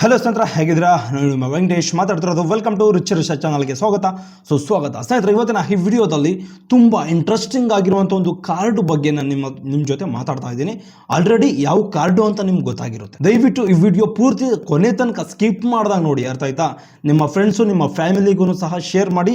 Hello ಸ್ನೇಹಿತರ, ಹೇಗಿದ್ದೀರಾ? ನಾನು ನಿಮ್ಮ ವೆಂಕಟೇಶ್ ಮಾತಾಡ್ತಿರೋದು ವೆಲ್ಕಮ್ ಟು ರಿಚ್ ರಿಷ ಚಾನಲ್ಗೆ ಸ್ವಾಗತ. ಸೊ ಸ್ವಾಗತ. ಸ್ನೇಹಿತರೆ, ಇವತ್ತಿನ ಈ ವಿಡಿಯೋದಲ್ಲಿ ತುಂಬ ಇಂಟ್ರೆಸ್ಟಿಂಗ್ ಆಗಿರುವಂಥ ಒಂದು ಕಾರ್ಡ್ ಬಗ್ಗೆ ನಾನು ನಿಮ್ಮ ನಿಮ್ಮ ಜೊತೆ ಮಾತಾಡ್ತಾ ಇದ್ದೀನಿ. ಆಲ್ರೆಡಿ ಯಾವ ಕಾರ್ಡು ಅಂತ ನಿಮ್ಗೆ ಗೊತ್ತಾಗಿರುತ್ತೆ. ದಯವಿಟ್ಟು ಈ ವಿಡಿಯೋ ಪೂರ್ತಿ ಕೊನೆ ತನಕ ಸ್ಕಿಪ್ ಮಾಡ್ದಾಗ ನೋಡಿ, ಅರ್ಥ ಆಯ್ತಾ? ನಿಮ್ಮ ಫ್ರೆಂಡ್ಸು ನಿಮ್ಮ ಫ್ಯಾಮಿಲಿಗೂ ಸಹ ಶೇರ್ ಮಾಡಿ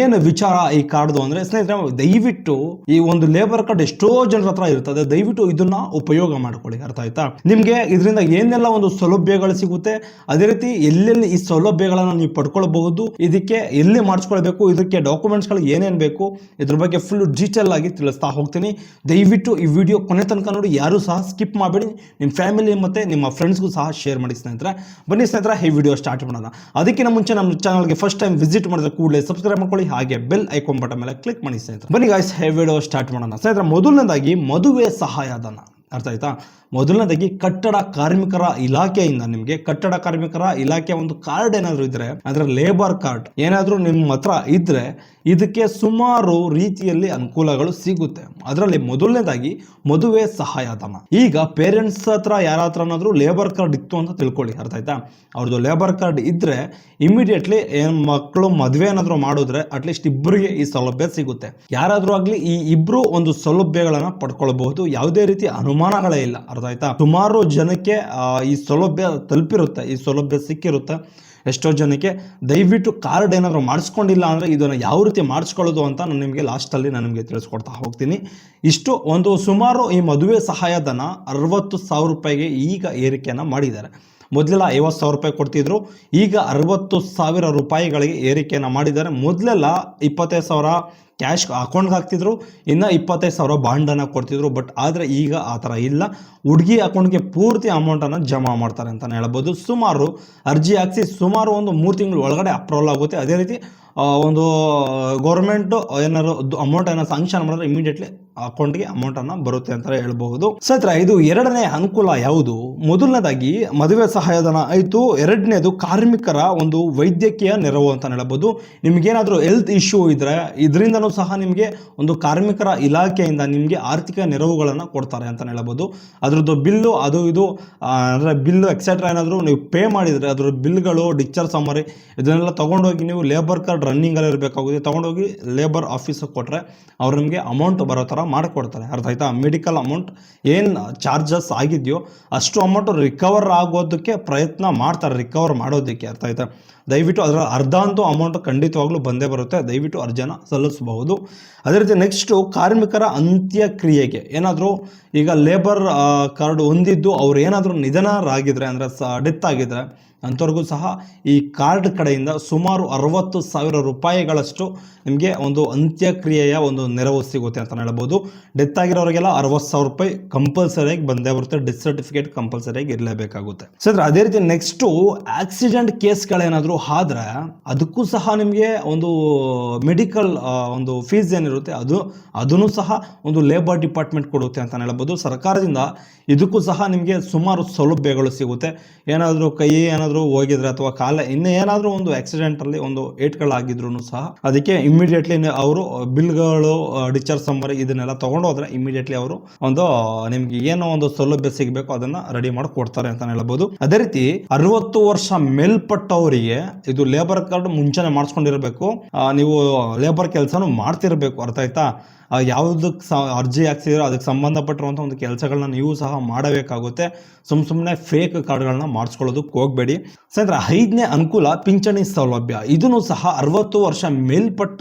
ಏನು ವಿಚಾರ ಈ ಕಾರ್ಡ್ದು ಅಂದರೆ. ಸ್ನೇಹಿತರೆ, ದಯವಿಟ್ಟು ಈ ಒಂದು ಲೇಬರ್ ಕಾರ್ಡ್ ಎಷ್ಟೋ ಜನರ ಹತ್ರ ಇರ್ತದೆ. ದಯವಿಟ್ಟು ಇದನ್ನ ಉಪಯೋಗ ಮಾಡ್ಕೊಳ್ಳಿ. ಅರ್ಥ ಆಯ್ತಾ? ನಿಮಗೆ ಇದರಿಂದ ಏನೆಲ್ಲ ಒಂದು ಸೌಲಭ್ಯಗಳು ಸಿಗುತ್ತೆ? ಅದೇ ರೀತಿ ಎಲ್ಲೆಲ್ಲಿ ಈ ಸೌಲಭ್ಯಗಳನ್ನು ನೀವು ಪಡ್ಕೊಳ್ಬಹುದು, ಇದಕ್ಕೆ ಎಲ್ಲಿ ಮಾಡಿಸ್ಕೊಳ್ಬೇಕು, ಇದಕ್ಕೆ ಡಾಕ್ಯುಮೆಂಟ್ಸ್ಗಳು ಏನೇನು ಬೇಕು, ಇದ್ರ ಬಗ್ಗೆ ಫುಲ್ ಡೀಟೇಲ್ ಆಗಿ ತಿಳಿಸ್ತಾ ಹೋಗ್ತೀನಿ. ದಯವಿಟ್ಟು ಈ ವಿಡಿಯೋ ಕೊನೆ ತನಕ ನೋಡಿ, ಯಾರು ಸಹ ಸ್ಕಿಪ್ ಮಾಡಬೇಡಿ. ನಿಮ್ಮ ಫ್ಯಾಮಿಲಿ ಮತ್ತು ನಿಮ್ಮ ಫ್ರೆಂಡ್ಸ್ಗೂ ಸಹ ಶೇರ್ ಮಾಡಿ ಸ್ನೇಹಿತರೆ. ಬನ್ನಿ ಸ್ನೇಹಿತರ, ಈ ವಿಡಿಯೋ ಸ್ಟಾರ್ಟ್ ಮಾಡೋಣ. ಅದಕ್ಕಿಂತ ಮುಂಚೆ ನಮ್ಮ ಚಾನಲ್ಗೆ ಫಸ್ಟ್ ಟೈಮ್ ವಿಸಿಟ್ ಮಾಡಿದ್ರೆ ಕೂಡಲೇ ಸಬ್ಸ್ಕ್ರೈಬ್ ಮಾಡ್ಕೊಳ್ಳಿ, ಹಾಗೆ ಬೆಲ್ ಐಕಾನ್ ಬಟನ್ ಮೇಲೆ ಕ್ಲಿಕ್ ಮಾಡಿ ಸ್ನೇಹಿತರೆ. ಬನ್ನಿ ಗಾಯ್ಸ್ ಈ ವಿಡಿಯೋ ಸ್ಟಾರ್ಟ್ ಮಾಡೋಣ. ಸ್ನೇಹಿತರೆ, ಮೊದಲನೇದಾಗಿ ಮದುವೆ ಸಹಾಯಧನ. ಅರ್ಥ ಆಯ್ತಾ? ಮೊದಲನೇದಾಗಿ ಕಟ್ಟಡ ಕಾರ್ಮಿಕರ ಇಲಾಖೆಯಿಂದ ನಿಮಗೆ ಕಟ್ಟಡ ಕಾರ್ಮಿಕರ ಇಲಾಖೆ ಒಂದು ಕಾರ್ಡ್ ಏನಾದರೂ ಇದ್ರೆ, ಅಂದ್ರೆ ಲೇಬರ್ ಕಾರ್ಡ್ ಏನಾದರೂ ನಿಮ್ಮ ಹತ್ರ ಇದ್ರೆ ಇದಕ್ಕೆ ಸುಮಾರು ರೀತಿಯಲ್ಲಿ ಅನುಕೂಲಗಳು ಸಿಗುತ್ತೆ. ಅದರಲ್ಲಿ ಮೊದಲನೇದಾಗಿ ಮದುವೆ ಸಹಾಯಧನ. ಈಗ ಪೇರೆಂಟ್ಸ್ ಹತ್ರ ಯಾರ ಹತ್ರನಾದ್ರೂ ಲೇಬರ್ ಕಾರ್ಡ್ ಇತ್ತು ಅಂತ ತಿಳ್ಕೊಳ್ಳಿ, ಅರ್ಥ ಆಯ್ತಾ? ಅವ್ರದ್ದು ಲೇಬರ್ ಕಾರ್ಡ್ ಇದ್ರೆ ಇಮಿಡಿಯೇಟ್ಲಿ ಏನ್ ಮಕ್ಕಳು ಮದುವೆ ಏನಾದರೂ ಮಾಡಿದ್ರೆ ಅಟ್ಲೀಸ್ಟ್ ಇಬ್ಬರಿಗೆ ಈ ಸೌಲಭ್ಯ ಸಿಗುತ್ತೆ. ಯಾರಾದರೂ ಆಗಲಿ ಈ ಇಬ್ರು ಒಂದು ಸೌಲಭ್ಯಗಳನ್ನ ಪಡ್ಕೊಳ್ಬಹುದು. ಯಾವುದೇ ರೀತಿ ಅನುಮಾನಗಳೇ ಇಲ್ಲ ಅರ್ಥ ಆಯ್ತಾ ಸುಮಾರು ಜನಕ್ಕೆ ಈ ಸೌಲಭ್ಯ ತಲುಪಿರುತ್ತೆ, ಈ ಸೌಲಭ್ಯ ಸಿಕ್ಕಿರುತ್ತೆ. ಎಷ್ಟೋ ಜನಕ್ಕೆ ದಯವಿಟ್ಟು ಕಾರ್ಡ್ ಏನಾದರೂ ಮಾಡಿಸ್ಕೊಂಡಿಲ್ಲ ಅಂದರೆ ಇದನ್ನು ಯಾವ ರೀತಿ ಮಾಡಿಸ್ಕೊಳ್ಳೋದು ಅಂತ ನಾನು ನಿಮಗೆ ಲಾಸ್ಟಲ್ಲಿ ನಾನು ನಿಮಗೆ ತಿಳಿಸ್ಕೊಡ್ತಾ ಹೋಗ್ತೀನಿ. ಇಷ್ಟು ಒಂದು ಸುಮಾರು ಈ ಮದುವೆ ಸಹಾಯಧನ ಅರವತ್ತು ಸಾವಿರ ರೂಪಾಯಿಗೆ ಈಗ ಏರಿಕೆಯನ್ನು ಮಾಡಿದ್ದಾರೆ. ಮೊದಲೆಲ್ಲ ಐವತ್ತು ಸಾವಿರ ರೂಪಾಯಿ ಕೊಡ್ತಿದ್ರು. ಈಗ ಅರವತ್ತು ಸಾವಿರ ರೂಪಾಯಿಗಳಿಗೆ ಏರಿಕೆಯನ್ನು ಮಾಡಿದ್ದಾರೆ. ಮೊದಲೆಲ್ಲ ಇಪ್ಪತ್ತೈದು ಸಾವಿರ ಕ್ಯಾಶ್ ಅಕೌಂಟ್ಗೆ ಹಾಕ್ತಿದ್ರು. ಇನ್ನು ಇಪ್ಪತ್ತೈದು ಸಾವಿರ ಬಾಂಡನ್ನು ಕೊಡ್ತಿದ್ರು. ಬಟ್ ಆದರೆ ಈಗ ಆ ಥರ ಇಲ್ಲ. ಹುಡುಗಿ ಅಕೌಂಟ್ಗೆ ಪೂರ್ತಿ ಅಮೌಂಟನ್ನು ಜಮಾ ಮಾಡ್ತಾರೆ ಅಂತಲೇ ಹೇಳ್ಬೋದು. ಸುಮಾರು ಅರ್ಜಿ ಹಾಕಿಸಿ ಸುಮಾರು ಒಂದು ಮೂರು ತಿಂಗಳು ಒಳಗಡೆ ಅಪ್ರೂವಲ್ ಆಗುತ್ತೆ. ಅದೇ ರೀತಿ ಒಂದು ಗೌರ್ಮೆಂಟು ಏನಾದ್ರು ಅಮೌಂಟನ್ನು ಸಾಂಕ್ಷನ್ ಮಾಡಿದ್ರೆ ಇಮಿಡಿಯೇಟ್ಲಿ ಅಕೌಂಟ್ಗೆ ಅಮೌಂಟನ್ನು ಬರುತ್ತೆ ಅಂತ ಹೇಳಬಹುದು. ಸ್ನೇಹಿತರೆ, ಇದು ಎರಡನೇ ಅನುಕೂಲ ಯಾವುದು? ಮೊದಲನೇದಾಗಿ ಮದುವೆ ಸಹಾಯಧನ ಆಯಿತು. ಎರಡನೇದು ಕಾರ್ಮಿಕರ ಒಂದು ವೈದ್ಯಕೀಯ ನೆರವು ಅಂತ ಹೇಳ್ಬೋದು ನಿಮಗೇನಾದರೂ ಹೆಲ್ತ್ ಇಶ್ಯೂ ಇದ್ದರೆ ಇದರಿಂದನೂ ಸಹ ನಿಮಗೆ ಒಂದು ಕಾರ್ಮಿಕರ ಇಲಾಖೆಯಿಂದ ನಿಮಗೆ ಆರ್ಥಿಕ ನೆರವುಗಳನ್ನು ಕೊಡ್ತಾರೆ ಅಂತ ಹೇಳಬಹುದು. ಅದ್ರದ್ದು ಬಿಲ್ಲು ಅದು ಇದು ಅಂದರೆ ಬಿಲ್ಲು ಎಕ್ಸೆಟ್ರಾ ಏನಾದರೂ ನೀವು ಪೇ ಮಾಡಿದರೆ ಅದ್ರ ಬಿಲ್ಗಳು ಡಿಚ್ಚರ್ ಸಮರಿ ಇದನ್ನೆಲ್ಲ ತೊಗೊಂಡೋಗಿ ನೀವು ಲೇಬರ್ ಕಾರ್ಡ್ ರನ್ನಿಂಗಲ್ಲಿ ಇರಬೇಕಾಗುತ್ತೆ ತೊಗೊಂಡೋಗಿ ಲೇಬರ್ ಆಫೀಸಿಗೆ ಕೊಟ್ಟರೆ ಅವ್ರು ನಿಮಗೆ ಅಮೌಂಟ್ ಬರೋ ಥರ ಮಾಡಿಕೊಡ್ತಾರೆ. ಅರ್ಥ ಆಯ್ತಾ? ಮೆಡಿಕಲ್ ಅಮೌಂಟ್ ಏನು ಚಾರ್ಜಸ್ ಆಗಿದೆಯೋ ಅಷ್ಟು ಅಮೌಂಟ್ ರಿಕವರ್ ಆಗೋದಕ್ಕೆ ಪ್ರಯತ್ನ ಮಾಡ್ತಾರೆ ರಿಕವರ್ ಮಾಡೋದಕ್ಕೆ. ಅರ್ಥ ಆಯ್ತಾ? ದಯವಿಟ್ಟು ಅದರ ಅರ್ಧ ಅಂತೂ ಅಮೌಂಟ್ ಖಂಡಿತವಾಗ್ಲೂ ಬಂದೇ ಬರುತ್ತೆ. ದಯವಿಟ್ಟು ಅರ್ಜಿನ ಸಲ್ಲಿಸಬಹುದು. ಅದೇ ರೀತಿ ನೆಕ್ಸ್ಟು ಕಾರ್ಮಿಕರ ಅಂತ್ಯಕ್ರಿಯೆಗೆ ಏನಾದರೂ ಈಗ ಲೇಬರ್ ಕಾರ್ಡ್ ಹೊಂದಿದ್ದು ಅವ್ರು ಏನಾದರೂ ನಿಧನರಾಗಿದ್ರೆ ಅಂದರೆ ಸ ಡೆತ್ ಆಗಿದ್ರೆ ಅಂಥವ್ರಿಗೂ ಸಹ ಈ ಕಾರ್ಡ್ ಕಡೆಯಿಂದ ಸುಮಾರು ಅರವತ್ತು ಸಾವಿರ ರೂಪಾಯಿಗಳಷ್ಟು ನಿಮಗೆ ಒಂದು ಅಂತ್ಯಕ್ರಿಯೆಯ ಒಂದು ನೆರವು ಸಿಗುತ್ತೆ ಅಂತ ಹೇಳ್ಬೋದು. ಡೆತ್ ಆಗಿರೋರಿಗೆಲ್ಲ ಅರವತ್ತು ಸಾವಿರ ರೂಪಾಯಿ ಕಂಪಲ್ಸರಿಯಾಗಿ ಬಂದೇ ಬರುತ್ತೆ. ಡೆತ್ ಸರ್ಟಿಫಿಕೇಟ್ ಕಂಪಲ್ಸರಿಯಾಗಿ ಇರಲೇಬೇಕಾಗುತ್ತೆ. ಸರ್ ಅದೇ ರೀತಿ ನೆಕ್ಸ್ಟು ಆಕ್ಸಿಡೆಂಟ್ ಕೇಸ್ಗಳೇನಾದರೂ ಆದ್ರೆ ಅದಕ್ಕೂ ಸಹ ನಿಮಗೆ ಒಂದು ಮೆಡಿಕಲ್ ಒಂದು ಫೀಸ್ ಏನಿರುತ್ತೆ, ಅದು, ಅದನ್ನು ಸಹ ಒಂದು ಲೇಬರ್ ಡಿಪಾರ್ಟ್ಮೆಂಟ್ ಕೊಡುತ್ತೆ ಅಂತ ಹೇಳ್ಬೋದು. ಸರ್ಕಾರದಿಂದ ಇದಕ್ಕೂ ಸಹ ನಿಮಗೆ ಸುಮಾರು ಸೌಲಭ್ಯಗಳು ಸಿಗುತ್ತೆ. ಏನಾದರೂ ಕೈ, ಏನಾದರೂ ಹೋಗಿದ್ರೆ ಅಥವಾ ಕಾಲ ಇನ್ನೇ ಏನಾದರೂ ಒಂದು ಆಕ್ಸಿಡೆಂಟ್ ಅಲ್ಲಿ ಒಂದು ಏಟ್ಗಳಾಗಿದ್ರು ಸಹ ಅದಕ್ಕೆ ಇಮಿಡಿಯೇಟ್ಲಿ ಅವರು ಬಿಲ್ಗಳು ಡಿಚಾರ್ಜ್ ಸಂಬರ್ ಇದನ್ನೆಲ್ಲ ತಗೊಂಡು ಹೋದ್ರೆ ಇಮಿಡಿಯೇಟ್ಲಿ ಅವರು ಒಂದು ನಿಮ್ಗೆ ಏನೋ ಒಂದು ಸೌಲಭ್ಯ ಸಿಗಬೇಕು ಅದನ್ನ ರೆಡಿ ಮಾಡಿ ಕೊಡ್ತಾರೆ ಅಂತ ಹೇಳ್ಬೋದು. ಅದೇ ರೀತಿ ಅರವತ್ತು ವರ್ಷ ಮೇಲ್ಪಟ್ಟವರಿಗೆ ಇದು ಲೇಬರ್ ಕಾರ್ಡ್ ಮುಂಚೆನೆ ಮಾಡಿಸ್ಕೊಂಡಿರ್ಬೇಕು. ನೀವು ಲೇಬರ್ ಕೆಲಸನು ಮಾಡ್ತಿರ್ಬೇಕು, ಅರ್ಥ ಆಯ್ತಾ? ಯಾವುದಕ್ಕೆ ಅರ್ಜಿ ಹಾಕ್ಸಿದ್ರೆ ಅದಕ್ಕೆ ಸಂಬಂಧಪಟ್ಟಿರುವಂಥ ಒಂದು ಕೆಲಸಗಳನ್ನ ನೀವು ಸಹ ಮಾಡಬೇಕಾಗುತ್ತೆ. ಸುಮ್ಮ ಸುಮ್ಮನೆ ಫೇಕ್ ಕಾರ್ಡ್ಗಳನ್ನ ಮಾಡಿಸ್ಕೊಳ್ಳೋದಕ್ಕೆ ಹೋಗಬೇಡಿ. ಸ್ನೇಹಿತರೆ, ಐದನೇ ಅನುಕೂಲ ಪಿಂಚಣಿ ಸೌಲಭ್ಯ. ಇದನ್ನು ಸಹ ಅರವತ್ತು ವರ್ಷ ಮೇಲ್ಪಟ್ಟ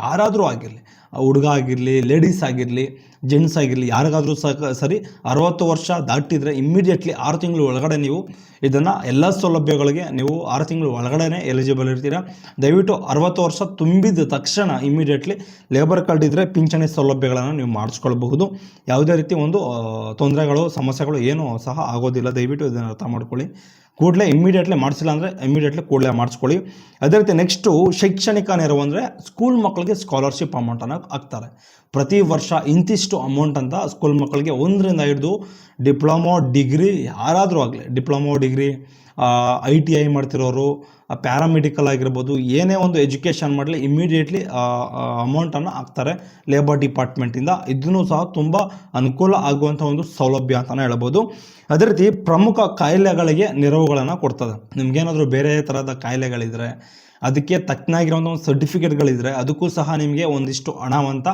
ಯಾರಾದರೂ ಆಗಿರಲಿ, ಹುಡುಗ ಆಗಿರಲಿ ಲೇಡೀಸ್ ಆಗಿರಲಿ ಜೆಂಟ್ಸ್ ಆಗಿರಲಿ, ಯಾರಿಗಾದರೂ ಸಹ ಸರಿ, ಅರವತ್ತು ವರ್ಷ ದಾಟಿದ್ರೆ ಇಮ್ಮಿಡಿಯೇಟ್ಲಿ ಆರು ತಿಂಗಳು ಒಳಗಡೆ ನೀವು ಇದನ್ನು ಎಲ್ಲ ಸೌಲಭ್ಯಗಳಿಗೆ ನೀವು ಆರು ತಿಂಗಳು ಒಳಗಡೆ ಎಲಿಜಿಬಲ್ ಇರ್ತೀರ. ದಯವಿಟ್ಟು ಅರವತ್ತು ವರ್ಷ ತುಂಬಿದ ತಕ್ಷಣ ಇಮಿಡಿಯೇಟ್ಲಿ ಲೇಬರ್ ಕಾರ್ಡ್ ಇದ್ದರೆ ಪಿಂಚಣಿ ಸೌಲಭ್ಯಗಳನ್ನು ನೀವು ಮಾಡಿಸ್ಕೊಳ್ಬಹುದು. ಯಾವುದೇ ರೀತಿ ಒಂದು ತೊಂದರೆಗಳು, ಸಮಸ್ಯೆಗಳು ಏನೂ ಸಹ ಆಗೋದಿಲ್ಲ. ದಯವಿಟ್ಟು ಇದನ್ನು ಅರ್ಥ ಮಾಡ್ಕೊಳ್ಳಿ. ಕೂಡಲೇ ಇಮ್ಮಿಡಿಯೇಟ್ಲಿ ಮಾಡಿಸಿಲ್ಲ ಅಂದರೆ ಇಮ್ಮಿಡಿಯೇಟ್ಲಿ ಕೂಡಲೇ ಮಾಡಿಸ್ಕೊಳ್ಳಿ. ಅದೇ ರೀತಿ ನೆಕ್ಸ್ಟು ಶೈಕ್ಷಣಿಕ ನೆರವು ಅಂದರೆ ಸ್ಕೂಲ್ ಮಕ್ಕಳಿಗೆ ಸ್ಕಾಲರ್ಶಿಪ್ ಅಮೌಂಟನ್ನು ಹಾಕ್ತಾರೆ. ಪ್ರತಿ ವರ್ಷ ಇಂತಿಷ್ಟು ಅಮೌಂಟ್ ಅಂತ ಸ್ಕೂಲ್ ಮಕ್ಕಳಿಗೆ ಒಂದರಿಂದ ಹಿಡಿದು ಡಿಪ್ಲೊಮೊ ಡಿಗ್ರಿ ಯಾರಾದರೂ ಆಗಲಿ diploma degree I T I ಮಾಡ್ತಿರೋರು paramedical ಆಗಿರ್ಬೋದು, ಏನೇ ಒಂದು ಎಜುಕೇಷನ್ ಮಾಡಲಿ ಇಮಿಡಿಯೇಟ್ಲಿ ಅಮೌಂಟನ್ನು ಹಾಕ್ತಾರೆ ಲೇಬರ್ ಡಿಪಾರ್ಟ್ಮೆಂಟಿಂದ ಇದನ್ನು ಸಹ ತುಂಬ ಅನುಕೂಲ ಆಗುವಂಥ ಒಂದು ಸೌಲಭ್ಯ ಅಂತಲೇ ಹೇಳ್ಬೋದು. ಅದೇ ರೀತಿ ಪ್ರಮುಖ ಕಾಯಿಲೆಗಳಿಗೆ ನೆರವುಗಳನ್ನು ಕೊಡ್ತದೆ. ನಿಮ್ಗೇನಾದರೂ ಬೇರೆ ಥರದ ಕಾಯಿಲೆಗಳಿದ್ರೆ ಅದಕ್ಕೆ ತಕ್ಕನಾಗಿರೋ ಒಂದು ಸರ್ಟಿಫಿಕೇಟ್ಗಳಿದ್ರೆ ಅದಕ್ಕೂ ಸಹ ನಿಮಗೆ ಒಂದಿಷ್ಟು ಹಣವಂತ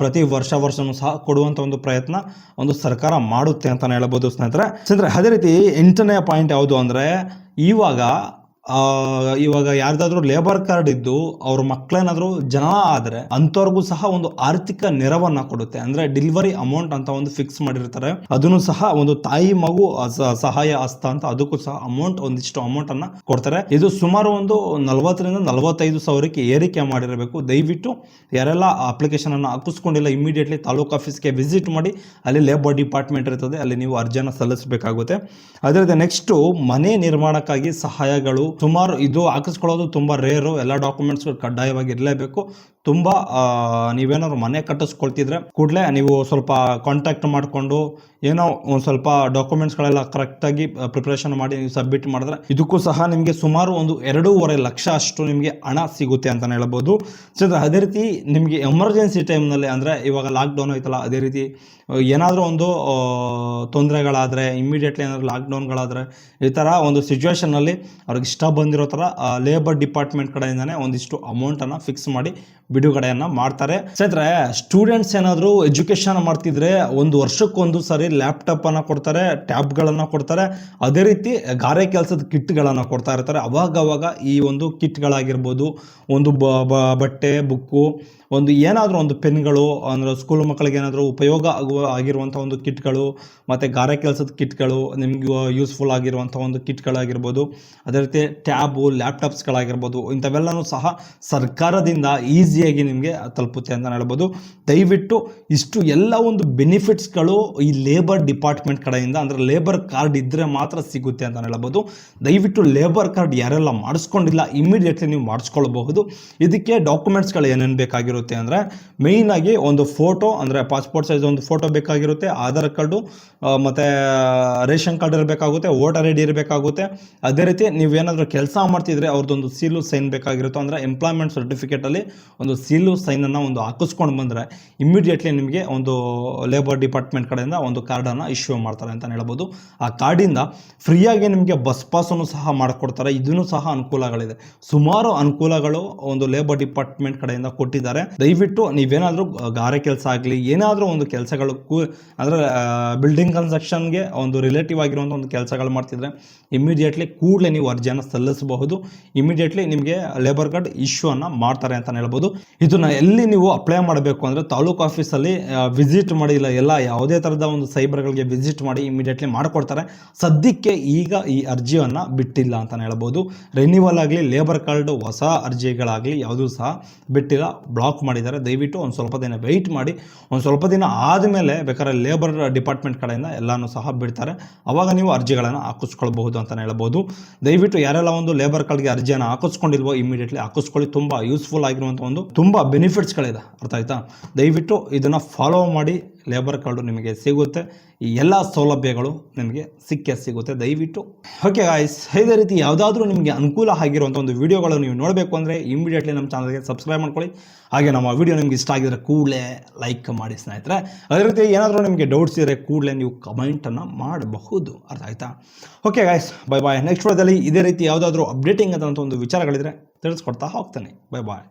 ಪ್ರತಿ ವರ್ಷ ವರ್ಷವೂ ಸಹ ಕೊಡುವಂಥ ಒಂದು ಪ್ರಯತ್ನ ಒಂದು ಸರ್ಕಾರ ಮಾಡುತ್ತೆ ಅಂತಲೇ ಹೇಳ್ಬೋದು ಸ್ನೇಹಿತರೆ. ಸ್ನೇಹಿತರೆ, ಅದೇ ರೀತಿ ಎಂಟನೇ ಪಾಯಿಂಟ್ ಯಾವುದು ಅಂದರೆ, ಇವಾಗ ಇವಾಗ ಯಾರ್ದಾದ್ರೂ ಲೇಬರ್ ಕಾರ್ಡ್ ಇದ್ದು ಅವ್ರ ಮಕ್ಕಳೇನಾದ್ರೂ ಜನ ಆದ್ರೆ ಅಂತವ್ರಿಗೂ ಸಹ ಒಂದು ಆರ್ಥಿಕ ನೆರವನ್ನ ಕೊಡುತ್ತೆ. ಅಂದ್ರೆ ಡೆಲಿವರಿ ಅಮೌಂಟ್ ಅಂತ ಒಂದು ಫಿಕ್ಸ್ ಮಾಡಿರ್ತಾರೆ. ಅದನ್ನು ಸಹ ಒಂದು ತಾಯಿ ಮಗು ಸಹಾಯ ಹಸ್ತ ಅಂತ ಅದಕ್ಕೂ ಸಹ ಅಮೌಂಟ್ ಒಂದಿಷ್ಟು ಅಮೌಂಟ್ ಅನ್ನ ಕೊಡ್ತಾರೆ. ಇದು ಸುಮಾರು ಒಂದು ನಲವತ್ತರಿಂದ ನಲವತ್ತೈದು ಸಾವಿರಕ್ಕೆ ಏರಿಕೆ ಮಾಡಿರಬೇಕು. ದಯವಿಟ್ಟು ಯಾರೆಲ್ಲ ಅಪ್ಲಿಕೇಶನ್ ಅನ್ನು ಹಾಕಿಸ್ಕೊಂಡಿಲ್ಲ ಇಮಿಡಿಯೇಟ್ಲಿ ತಾಲೂಕು ಆಫೀಸ್ಗೆ ವಿಸಿಟ್ ಮಾಡಿ, ಅಲ್ಲಿ ಲೇಬರ್ ಡಿಪಾರ್ಟ್ಮೆಂಟ್ ಇರ್ತದೆ, ಅಲ್ಲಿ ನೀವು ಅರ್ಜಿಯನ್ನು ಸಲ್ಲಿಸಬೇಕಾಗುತ್ತೆ. ಅದೇ ನೆಕ್ಸ್ಟ್ ನೆಕ್ಸ್ಟು ಮನೆ ನಿರ್ಮಾಣಕ್ಕಾಗಿ ಸಹಾಯಗಳು ಸುಮಾರು ಇದು ಹಾಕಿಸ್ಕೊಳ್ಳೋದು ತುಂಬ ರೇರು ಎಲ್ಲ ಡಾಕ್ಯುಮೆಂಟ್ಸ್ಗಳು ಕಡ್ಡಾಯವಾಗಿ ಇರಲೇಬೇಕು. ತುಂಬ ನೀವೇನಾದ್ರು ಮನೆ ಕಟ್ಟಿಸ್ಕೊಳ್ತಿದ್ರೆ ಕೂಡಲೇ ನೀವು ಸ್ವಲ್ಪ ಕಾಂಟ್ಯಾಕ್ಟ್ ಮಾಡಿಕೊಂಡು ಏನೋ ಒಂದು ಸ್ವಲ್ಪ ಡಾಕ್ಯುಮೆಂಟ್ಸ್ಗಳೆಲ್ಲ ಕರೆಕ್ಟಾಗಿ ಪ್ರಿಪ್ರೇಷನ್ ಮಾಡಿ ನೀವು ಸಬ್ಮಿಟ್ ಮಾಡಿದ್ರೆ ಇದಕ್ಕೂ ಸಹ ನಿಮಗೆ ಸುಮಾರು ಒಂದು ಎರಡೂವರೆ ಲಕ್ಷ ಅಷ್ಟು ನಿಮಗೆ ಹಣ ಸಿಗುತ್ತೆ ಅಂತಲೇ ಹೇಳ್ಬೋದು. ಸೊ ಅದೇ ರೀತಿ ನಿಮಗೆ ಎಮರ್ಜೆನ್ಸಿ ಟೈಮ್ನಲ್ಲಿ ಅಂದರೆ ಇವಾಗ ಲಾಕ್ಡೌನ್ ಆಯ್ತಲ್ಲ ಅದೇ ರೀತಿ ಏನಾದರೂ ಒಂದು ತೊಂದರೆಗಳಾದರೆ ಇಮ್ಮಿಡಿಯೇಟ್ಲಿ ಏನಾದರೂ ಲಾಕ್ಡೌನ್ಗಳಾದರೆ ಈ ಥರ ಒಂದು ಸಿಚುವೇಷನಲ್ಲಿ ಅವ್ರಿಗೆ ಇಷ್ಟ ಬಂದಿರೋ ಥರ ಲೇಬರ್ ಡಿಪಾರ್ಟ್ಮೆಂಟ್ ಕಡೆಯಿಂದನೇ ಒಂದಿಷ್ಟು ಅಮೌಂಟನ್ನು ಫಿಕ್ಸ್ ಮಾಡಿ ಬಿಡುಗಡೆಯನ್ನು ಮಾಡ್ತಾರೆ. ಸ್ನೇಹಿತರೆ ಸ್ಟೂಡೆಂಟ್ಸ್ ಏನಾದರೂ ಎಜುಕೇಶನ್ ಮಾಡ್ತಿದ್ರೆ ಒಂದು ವರ್ಷಕ್ಕೊಂದು ಸರಿ ಲ್ಯಾಪ್ಟಾಪನ್ನು ಕೊಡ್ತಾರೆ ಟ್ಯಾಬ್ಗಳನ್ನು ಕೊಡ್ತಾರೆ. ಅದೇ ರೀತಿ ಗಾರೆ ಕೆಲಸದ ಕಿಟ್ಗಳನ್ನು ಕೊಡ್ತಾ ಇರ್ತಾರೆ. ಅವಾಗವಾಗ ಈ ಒಂದು ಕಿಟ್ಗಳಾಗಿರ್ಬೋದು ಒಂದು ಬಟ್ಟೆ, ಬುಕ್ಕು ಒಂದು ಏನಾದರೂ ಒಂದು ಪೆನ್ಗಳು, ಅಂದರೆ ಸ್ಕೂಲ್ ಮಕ್ಕಳಿಗೆ ಏನಾದರೂ ಉಪಯೋಗ ಆಗುವ, ಆಗಿರುವಂಥ ಒಂದು ಕಿಟ್ಗಳು, ಮತ್ತು ಗಾರೆ ಕೆಲಸದ ಕಿಟ್ಗಳು, ನಿಮಗೆ ಯೂಸ್ಫುಲ್ ಆಗಿರುವಂಥ ಒಂದು ಕಿಟ್ಗಳಾಗಿರ್ಬೋದು, ಅದೇ ರೀತಿ ಟ್ಯಾಬು, ಲ್ಯಾಪ್ಟಾಪ್ಸ್ಗಳಾಗಿರ್ಬೋದು, ಇಂಥವೆಲ್ಲನೂ ಸಹ ಸರ್ಕಾರದಿಂದ ಈಸಿಯಾಗಿ ನಿಮಗೆ ತಲುಪುತ್ತೆ ಅಂತ ಹೇಳ್ಬೋದು. ದಯವಿಟ್ಟು ಇಷ್ಟು ಎಲ್ಲ ಒಂದು ಬೆನಿಫಿಟ್ಸ್ಗಳು ಈ ಲೇಬರ್ ಡಿಪಾರ್ಟ್ಮೆಂಟ್ ಕಡೆಯಿಂದ, ಅಂದರೆ ಲೇಬರ್ ಕಾರ್ಡ್ ಇದ್ದರೆ ಮಾತ್ರ ಸಿಗುತ್ತೆ ಅಂತ ಹೇಳ್ಬೋದು. ದಯವಿಟ್ಟು ಲೇಬರ್ ಕಾರ್ಡ್ ಯಾರೆಲ್ಲ ಮಾಡಿಸ್ಕೊಂಡಿಲ್ಲ ಇಮಿಡಿಯೇಟ್ಲಿ ನೀವು ಮಾಡಿಸ್ಕೊಳ್ಬಹುದು. ಇದಕ್ಕೆ ಡಾಕ್ಯುಮೆಂಟ್ಸ್ಗಳು ಏನೇನು ಬೇಕಾಗಿರುತ್ತೆ ಅಂದರೆ ಮೇಯ್ನಾಗಿ ಒಂದು ಫೋಟೋ ಅಂದರೆ ಪಾಸ್ಪೋರ್ಟ್ ಸೈಜ್ ಒಂದು ಫೋಟೋ ಬೇಕಾಗಿರುತ್ತೆ, ಆಧಾರ್ ಕಾರ್ಡು ಮತ್ತು ರೇಷನ್ ಕಾರ್ಡ್ ಇರಬೇಕಾಗುತ್ತೆ ವೋಟರ್ ಐ ಡಿ ಇರಬೇಕಾಗುತ್ತೆ. ಅದೇ ರೀತಿ ನೀವೇನಾದರೂ ಕೆಲಸ ಮಾಡ್ತಿದ್ರೆ ಅವ್ರದ್ದೊಂದು ಸೀಲು ಸೈನ್ ಬೇಕಾಗಿರುತ್ತೆ ಅಂದರೆ ಎಂಪ್ಲಾಯ್ಮೆಂಟ್ ಸರ್ಟಿಫಿಕೇಟಲ್ಲಿ ಒಂದು ಸೀಲು ಸೈನನ್ನು ಒಂದು ಹಾಕಿಸ್ಕೊಂಡು ಬಂದರೆ ಇಮ್ಮಿಡಿಯೇಟ್ಲಿ ನಿಮಗೆ ಒಂದು ಲೇಬರ್ ಡಿಪಾರ್ಟ್ಮೆಂಟ್ ಕಡೆಯಿಂದ ಒಂದು ಕಾರ್ಡನ್ನು ಇಶ್ಯೂ ಮಾಡ್ತಾರೆ ಅಂತ ಹೇಳ್ಬೋದು. ಆ ಕಾರ್ಡಿಂದ ಫ್ರೀಯಾಗಿ ನಿಮಗೆ ಬಸ್ ಪಾಸನ್ನು ಸಹ ಮಾಡಿಕೊಡ್ತಾರೆ. ಇದನ್ನು ಸಹ ಅನುಕೂಲಗಳಿದೆ. ಸುಮಾರು ಅನುಕೂಲಗಳು ಒಂದು ಲೇಬರ್ ಡಿಪಾರ್ಟ್ಮೆಂಟ್ ಕಡೆಯಿಂದ ಕೊಟ್ಟಿದ್ದಾರೆ. ದಯವಿಟ್ಟು ನೀವೇನಾದರೂ ಗಾರೆ ಕೆಲಸ ಆಗಲಿ, ಏನಾದರೂ ಒಂದು ಕೆಲಸಗಳು, ಕೂ, ಅಂದರೆ ಬಿಲ್ಡಿಂಗ್ ಕನ್ಸ್ಟ್ರಕ್ಷನ್ಗೆ ಒಂದು ರಿಲೇಟಿವ್ ಆಗಿರುವಂಥ ಒಂದು ಕೆಲಸಗಳು ಮಾಡ್ತಿದ್ರೆ ಇಮಿಡಿಯೇಟ್ಲಿ ಕೂಡಲೇ ನೀವು ಅರ್ಜಿಯನ್ನು ಸಲ್ಲಿಸಬಹುದು. ಇಮಿಡಿಯೇಟ್ಲಿ ನಿಮಗೆ ಲೇಬರ್ ಕಾರ್ಡ್ ಇಶ್ಯೂ ಅನ್ನ ಮಾಡ್ತಾರೆ ಅಂತ ಹೇಳ್ಬೋದು. ಇದನ್ನ ಎಲ್ಲಿ ನೀವು ಅಪ್ಲೈ ಮಾಡಬೇಕು ಅಂದರೆ, ತಾಲೂಕು ಆಫೀಸಲ್ಲಿ ವಿಸಿಟ್ ಮಾಡಿ, ಇಲ್ಲ, ಎಲ್ಲ ಯಾವುದೇ ಥರದ ಒಂದು ಸೈಬರ್ಗಳಿಗೆ ವಿಸಿಟ್ ಮಾಡಿ ಇಮಿಡಿಯೇಟ್ಲಿ ಮಾಡಿಕೊಡ್ತಾರೆ. ಸದ್ಯಕ್ಕೆ ಈಗ ಈ ಅರ್ಜಿಯನ್ನು ಬಿಟ್ಟಿಲ್ಲ ಅಂತ ಹೇಳ್ಬೋದು. ರಿನ್ಯೂವಲ್ ಆಗಲಿ ಲೇಬರ್ ಕಾರ್ಡ್ ಹೊಸ ಅರ್ಜಿಗಳಾಗಲಿ, ಯಾವುದೂ ಸಹ ಬಿಟ್ಟಿಲ್ಲ. ಬ್ಲಾಕ್ ಮಾಡಿದ್ದಾರೆ. ದಯವಿಟ್ಟು ಒಂದು ಸ್ವಲ್ಪ ದಿನ ವೆಯ್ಟ್ ಮಾಡಿ. ಒಂದು ಸ್ವಲ್ಪ ದಿನ ಆದಮೇಲೆ ಬೇಕಾದ್ರೆ ಲೇಬರ್ ಡಿಪಾರ್ಟ್ಮೆಂಟ್ ಕಡೆಯಿಂದ ಎಲ್ಲನೂ ಸಹ ಬಿಡ್ತಾರೆ. ಅವಾಗ ನೀವು ಅರ್ಜಿಗಳನ್ನು ಹಾಕಿಸ್ಕೊಳ್ಬಹುದು ಅಂತಲೇ ಹೇಳ್ಬೋದು. ದಯವಿಟ್ಟು ಯಾರೆಲ್ಲ ಒಂದು ಲೇಬರ್ ಕಾರ್ಡ್ಗೆ ಅರ್ಜಿಯನ್ನು ಹಾಕಿಸ್ಕೊಂಡಿಲ್ವೋ ಇಮಿಡಿಯೇಟ್ಲಿ ಹಾಕಿಸ್ಕೊಳ್ಳಿ. ತುಂಬ ಯೂಸ್ಫುಲ್ ಆಗಿರುವಂಥ ಒಂದು, ತುಂಬ ಬೆನಿಫಿಟ್ಸ್ಗಳಿದೆ ಅರ್ಥ ಆಯ್ತಾ? ದಯವಿಟ್ಟು ಇದನ್ನು ಫಾಲೋ ಮಾಡಿ. ಲೇಬರ್ ಕಾರ್ಡು ನಿಮಗೆ ಸಿಗುತ್ತೆ. ಈ ಎಲ್ಲ ಸೌಲಭ್ಯಗಳು ನಿಮಗೆ ಸಿಕ್ಕೇ ಸಿಗುತ್ತೆ. ದಯವಿಟ್ಟು. ಓಕೆ ಗಾಯ್ಸ್ ಇದೇ ರೀತಿ ಯಾವುದಾದ್ರೂ ನಿಮಗೆ ಅನುಕೂಲ ಆಗಿರುವಂಥ ಒಂದು ವಿಡಿಯೋಗಳನ್ನು ನೀವು ನೋಡಬೇಕು ಅಂದರೆ ಇಮಿಡಿಯೇಟ್ಲಿ ನಮ್ಮ ಚಾನಲ್ಗೆ ಸಬ್ಸ್ಕ್ರೈಬ್ ಮಾಡ್ಕೊಳ್ಳಿ. ಹಾಗೆ ನಮ್ಮ ವಿಡಿಯೋ ನಿಮ್ಗೆ ಇಷ್ಟ ಆಗಿದ್ರೆ ಕೂಡಲೇ ಲೈಕ್ ಮಾಡಿ ಸ್ನೇಹಿತರೆ. ಅದೇ ರೀತಿ ಏನಾದರೂ ನಿಮಗೆ ಡೌಟ್ಸ್ ಇದ್ದರೆ ಕೂಡಲೇ ನೀವು ಕಮೆಂಟನ್ನು ಮಾಡಬಹುದು. ಅರ್ಥ ಆಯ್ತಾ? Okay guys bye bye next ವಿಡಿಯೋದಲ್ಲಿ ಇದೇ ರೀತಿ ಯಾವುದಾದ್ರೂ ಅಪ್ಡೇಟಿಂಗ್ ಅಂತ ಒಂದು ವಿಚಾರಗಳಿದ್ರೆ ತಿಳಿಸ್ಕೊಡ್ತಾ ಹೋಗ್ತಾನೆ. Bye bye